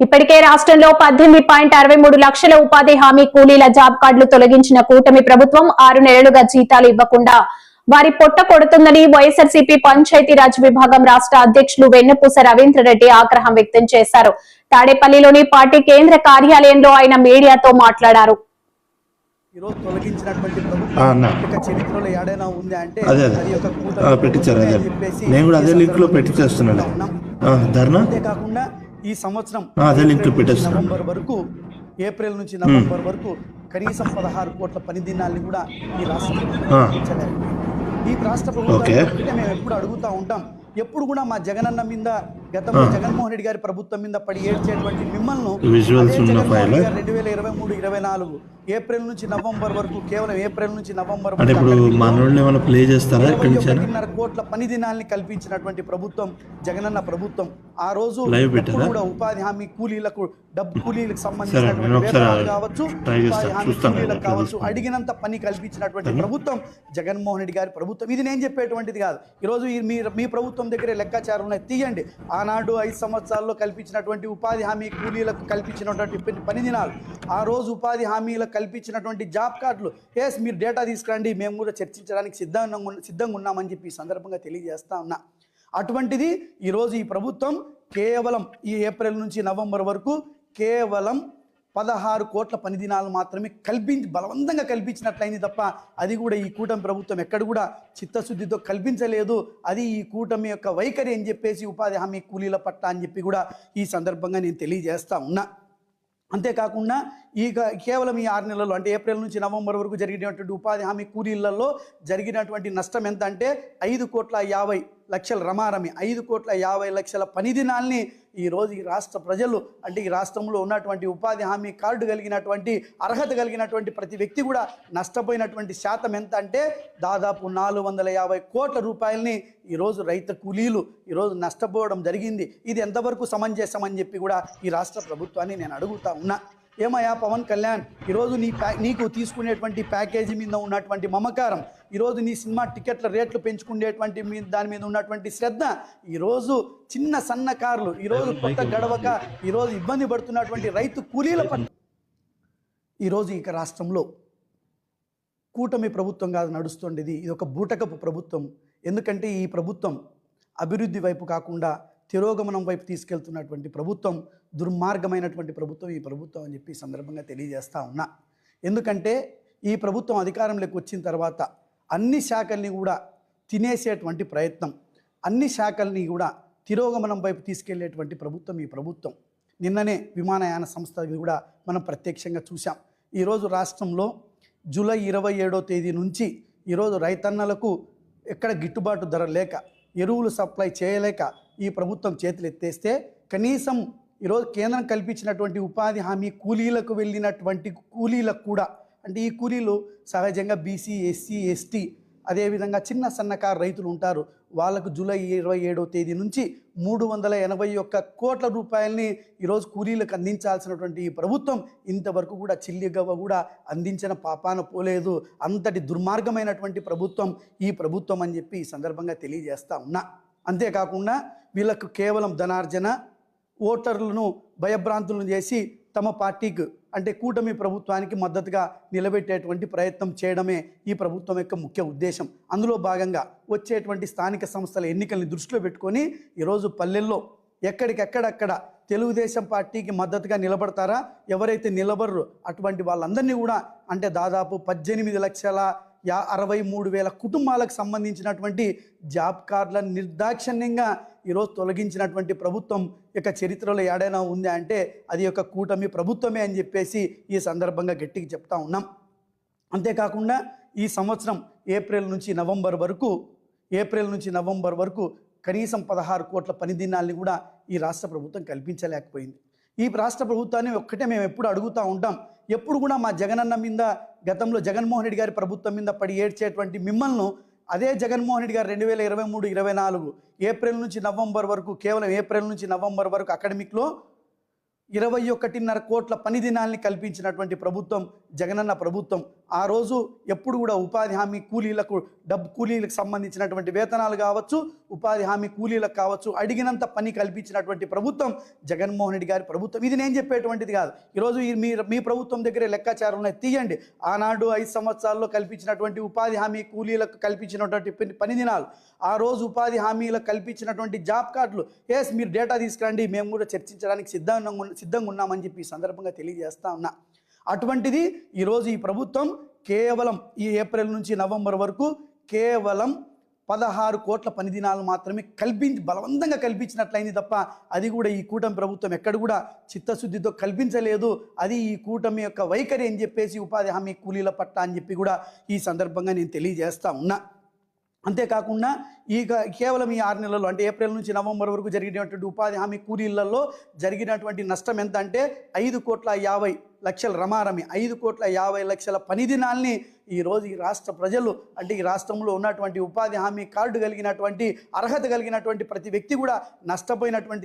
ఇప్పటికే రాష్ట్రంలో పద్దెనిమిది పాయింట్ అరవై మూడు లక్షల ఉపాధి హామీ కూలీల జాబ్ కార్డులు తొలగించిన కూటమి ప్రభుత్వం ఆరు నెలలుగా జీతాలు ఇవ్వకుండా వారి పొట్ట కొడుతుందని వైఎస్ఆర్సీపీ పంచాయతీరాజ్ విభాగం రాష్ట్ర అధ్యక్షులు వెన్నపూస రవీంద్రరెడ్డి ఆగ్రహం వ్యక్తం చేశారు. తాడేపల్లిలోని పార్టీ కేంద్ర కార్యాలయంలో ఆయన మీడియాతో మాట్లాడారు. ఈరోజు తొలగించినటువంటి చరిత్రలో ఏడైనా ఉంది అంటే పెట్టించారు నేను కూడా అదే లింక్లో ధర్నా? అంతేకాకుండా ఈ సంవత్సరం. నవంబర్ వరకు ఏప్రిల్ నుంచి నవంబర్ వరకు కనీసం పదహారు కోట్ల పని దినాల్ని కూడా ఈ రాష్ట్ర ప్రభుత్వం ఆ. నిర్వహించలేకపోయింది. ఈ రాష్ట్ర. ప్రభుత్వం మేము ఎప్పుడు అడుగుతా ఉంటాం ఎప్పుడు కూడా మా జగనన్న మీద గతంలో ఆ. జగన్మోహన్ రెడ్డి గారి ప్రభుత్వం మీద పడి ఏడ్చేటువంటి మిమ్మల్ని రెండు వేల ఇరవై మూడు ఇరవై నాలుగు ఏప్రిల్ నుంచి నవంబర్ వరకు కేవలం ఏప్రిల్ నుంచి నవంబర్ వరకు ఒకటిన్నర కోట్ల పని దినాల్ని కల్పించినటువంటి ప్రభుత్వం జగనన్న ప్రభుత్వం ఆ రోజు? కూడా ఉపాధి హామీ కూలీలకు డబ్బు కూలీలకు సరే, సంబంధించినటువంటి వేతనాలు కావచ్చు. ఉపాధి హామీ. కూలీలకు కావచ్చు. అడిగినంత పని కల్పించినటువంటి ప్రభుత్వం జగన్మోహన్ రెడ్డి గారి ప్రభుత్వం ఇది నేను చెప్పేటువంటిది కాదు ఈరోజు ఈ మీ మీ ప్రభుత్వం దగ్గరే లెక్కాచారం ఉన్నాయి తీయండి ఆనాడు ఐదు సంవత్సరాల్లో కల్పించినటువంటి ఉపాధి హామీ కూలీలకు కల్పించినటువంటి పని- దినాలు ఆ రోజు ఉపాధి హామీలకు కల్పించినటువంటి జాబ్ కార్డులు ఎస్ మీరు డేటా తీసుకురండి మేము కూడా చర్చించడానికి సిద్ధంగా ఉన్న- సిద్ధంగా ఉన్నామని చెప్పి ఈ సందర్భంగా తెలియజేస్తా ఉన్నా అటువంటిది ఈరోజు ఈ ప్రభుత్వం కేవలం ఈ ఏప్రిల్ నుంచి నవంబర్ వరకు కేవలం పదహారు కోట్ల పని దినాలు మాత్రమే కల్పించి బలవంతంగా కల్పించినట్లయింది తప్ప అది కూడా ఈ కూటమి ప్రభుత్వం ఎక్కడ కూడా చిత్తశుద్ధితో కల్పించలేదు. అది ఈ కూటమి యొక్క వైఖరి అని చెప్పేసి ఉపాధి హామీ కూలీల పట్ల అని చెప్పి కూడా ఈ సందర్భంగా నేను తెలియజేస్తా ఉన్నా. అంతేకాకుండా ఈ క- కేవలం ఈ ఆరు నెలల్లో అంటే ఏప్రిల్ నుంచి నవంబర్ వరకు జరిగినటువంటి ఉపాధి హామీ కూలీలలో జరిగినటువంటి నష్టం ఎంత అంటే ఐదు కోట్ల యాభై లక్షల రమారమి ఐదు కోట్ల యాభై లక్షల పని దినాల్ని ఈరోజు ఈ రాష్ట్ర ప్రజలు అంటే ఈ రాష్ట్రంలో ఉన్నటువంటి ఉపాధి హామీ కార్డు కలిగినటువంటి అర్హత కలిగినటువంటి ప్రతి వ్యక్తి కూడా నష్టపోయినటువంటి శాతం ఎంత అంటే దాదాపు నాలుగు వందల యాభై కోట్ల రూపాయలని ఈరోజు రైతు కూలీలు ఈరోజు నష్టపోవడం జరిగింది. ఇది ఎంతవరకు సమంజసం అని చెప్పి కూడా ఈ రాష్ట్ర ప్రభుత్వాన్ని నేను అడుగుతా ఉన్నా. ఏమయ్యా? పవన్ కళ్యాణ్ ఈరోజు నీ ప్యా నీకు తీసుకునేటువంటి ప్యాకేజీ మీద ఉన్నటువంటి మమకారం ఈరోజు నీ సినిమా టికెట్ల రేట్లు పెంచుకునేటువంటి మీ దాని మీద ఉన్నటువంటి శ్రద్ధ ఈరోజు చిన్న సన్నకారులు ఈరోజు కొత్త గడవక ఈరోజు ఇబ్బంది పడుతున్నటువంటి రైతు కూలీల పట్ల ఈరోజు ఇక రాష్ట్రంలో కూటమి ప్రభుత్వం కాదు నడుస్తుండేది ఇది ఒక బూటకపు ప్రభుత్వం. ఎందుకంటే ఈ ప్రభుత్వం అభివృద్ధి వైపు కాకుండా తిరోగమనం వైపు తీసుకెళ్తున్నటువంటి ప్రభుత్వం దుర్మార్గమైనటువంటి ప్రభుత్వం ఈ ప్రభుత్వం అని చెప్పి సందర్భంగా తెలియజేస్తా ఉన్నా. ఎందుకంటే ఈ ప్రభుత్వం అధికారంలోకి వచ్చిన తర్వాత అన్ని శాఖల్ని కూడా తినేసేటువంటి ప్రయత్నం అన్ని శాఖల్ని కూడా తిరోగమనం వైపు తీసుకెళ్ళేటువంటి ప్రభుత్వం ఈ ప్రభుత్వం. నిన్ననే విమానయాన సంస్థ కూడా మనం ప్రత్యక్షంగా చూసాం ఈరోజు రాష్ట్రంలో జూలై ఇరవై ఏడో తేదీ నుంచి ఈరోజు రైతన్నలకు ఎక్కడ గిట్టుబాటు ధర లేక ఎరువులు సప్లై చేయలేక ఈ ప్రభుత్వం చేతులు ఎత్తేస్తే కనీసం ఈరోజు కేంద్రం కల్పించినటువంటి ఉపాధి హామీ కూలీలకు వెళ్ళినటువంటి కూలీలకు కూడా అంటే ఈ కూలీలు సహజంగా బీసీ ఎస్సీ ఎస్టీ అదేవిధంగా చిన్న సన్నకారు రైతులు ఉంటారు. వాళ్ళకు జూలై ఇరవై ఏడవ తేదీ నుంచి మూడు వందల ఎనభై ఒక్క కోట్ల రూపాయలని ఈరోజు కూలీలకు అందించాల్సినటువంటి ఈ ప్రభుత్వం ఇంతవరకు కూడా చిల్లిగవ్వ కూడా అందించిన పాపాన పోలేదు. అంతటి దుర్మార్గమైనటువంటి ప్రభుత్వం ఈ ప్రభుత్వం అని చెప్పి ఈ సందర్భంగా తెలియజేస్తా ఉన్నా. అంతేకాకుండా వీళ్ళకు కేవలం ధనార్జన ఓటర్లను భయభ్రాంతులను చేసి తమ పార్టీకి అంటే కూటమి ప్రభుత్వానికి మద్దతుగా నిలబెట్టేటువంటి ప్రయత్నం చేయడమే ఈ ప్రభుత్వం యొక్క ముఖ్య ఉద్దేశం. అందులో భాగంగా వచ్చేటువంటి స్థానిక సంస్థల ఎన్నికల్ని దృష్టిలో పెట్టుకొని ఈరోజు పల్లెల్లో ఎక్కడికెక్కడక్కడ తెలుగుదేశం పార్టీకి మద్దతుగా నిలబడతారా? ఎవరైతే నిలబడరు అటువంటి వాళ్ళందరినీ కూడా అంటే దాదాపు పద్దెనిమిది లక్షల యా అరవై మూడు వేల కుటుంబాలకు సంబంధించినటువంటి జాబ్ కార్డులను నిర్దాక్షిణ్యంగా ఈరోజు తొలగించినటువంటి ప్రభుత్వం యొక్క చరిత్రలో ఏడైనా ఉందా అంటే అది యొక్క కూటమి ప్రభుత్వమే అని చెప్పేసి ఈ సందర్భంగా గట్టిగా చెప్తా ఉన్నాం. అంతేకాకుండా ఈ సంవత్సరం ఏప్రిల్ నుంచి నవంబర్ వరకు ఏప్రిల్ నుంచి నవంబర్ వరకు కనీసం పదహారు కోట్ల పని దినాల్ని కూడా ఈ రాష్ట్ర ప్రభుత్వం కల్పించలేకపోయింది. ఈ రాష్ట్ర ప్రభుత్వాన్ని ఒక్కటే మేము ఎప్పుడు అడుగుతూ ఉంటాం. ఎప్పుడు కూడా మా జగనన్న మీద గతంలో జగన్మోహన్ రెడ్డి గారి ప్రభుత్వం మీద పడి ఏడ్చేటువంటి మిమ్మల్ని అదే జగన్మోహన్ రెడ్డి గారు రెండు వేల ఇరవై మూడు ఇరవై నాలుగు ఏప్రిల్ నుంచి నవంబర్ వరకు కేవలం ఏప్రిల్ నుంచి నవంబర్ వరకు అకాడమిక్లో ఇరవై ఒకటిన్నర కోట్ల పని దినాల్ని కల్పించినటువంటి ప్రభుత్వం జగనన్న ప్రభుత్వం ఆ రోజు ఎప్పుడు కూడా ఉపాధి హామీ కూలీలకు డబ్బు కూలీలకు సంబంధించినటువంటి వేతనాలు కావచ్చు ఉపాధి హామీ కూలీలకు కావచ్చు అడిగినంత పని కల్పించినటువంటి ప్రభుత్వం జగన్మోహన్ రెడ్డి గారి ప్రభుత్వం. ఇది నేను చెప్పేటువంటిది కాదు. ఈరోజు ఈ మీ మీ ప్రభుత్వం దగ్గరే లెక్కాచారం ఉన్నాయి. తీయండి. ఆనాడు ఐదు సంవత్సరాల్లో కల్పించినటువంటి ఉపాధి హామీ కూలీలకు కల్పించినటువంటి పని- దినాలు ఆ రోజు ఉపాధి హామీలకు కల్పించినటువంటి జాబ్ కార్డులు. ఎస్ మీరు డేటా తీసుకురండి. మేము కూడా చర్చించడానికి సిద్ధంగా సిద్ధంగా ఉన్నామని చెప్పి ఈ సందర్భంగా తెలియజేస్తా ఉన్నా. అటువంటిది ఈరోజు ఈ ప్రభుత్వం కేవలం ఈ ఏప్రిల్ నుంచి నవంబర్ వరకు కేవలం పదహారు కోట్ల పని దినాలు మాత్రమే కల్పించి బలవంతంగా కల్పించినట్లయింది తప్ప అది కూడా ఈ కూటమి ప్రభుత్వం ఎక్కడ కూడా చిత్తశుద్ధితో కల్పించలేదు. అది ఈ కూటమి యొక్క వైఖరి అని చెప్పేసి ఉపాధి హామీ కూలీల పట్ల అని చెప్పి కూడా ఈ సందర్భంగా నేను తెలియజేస్తా ఉన్నా. అంతేకాకుండా ఈ క- కేవలం ఈ ఆరు నెలల్లో అంటే ఏప్రిల్ నుంచి నవంబర్ వరకు జరిగినటువంటి ఉపాధి హామీ కూలీలలో జరిగినటువంటి నష్టం ఎంత అంటే ఐదు కోట్ల యాభై లక్షల రమారమి ఐదు కోట్ల యాభై లక్షల పని దినాల్ని ఈరోజు ఈ రాష్ట్ర ప్రజలు అంటే ఈ రాష్ట్రంలో ఉన్నటువంటి ఉపాధి హామీ కార్డు కలిగినటువంటి అర్హత కలిగినటువంటి ప్రతి వ్యక్తి కూడా నష్టపోయినటువంటి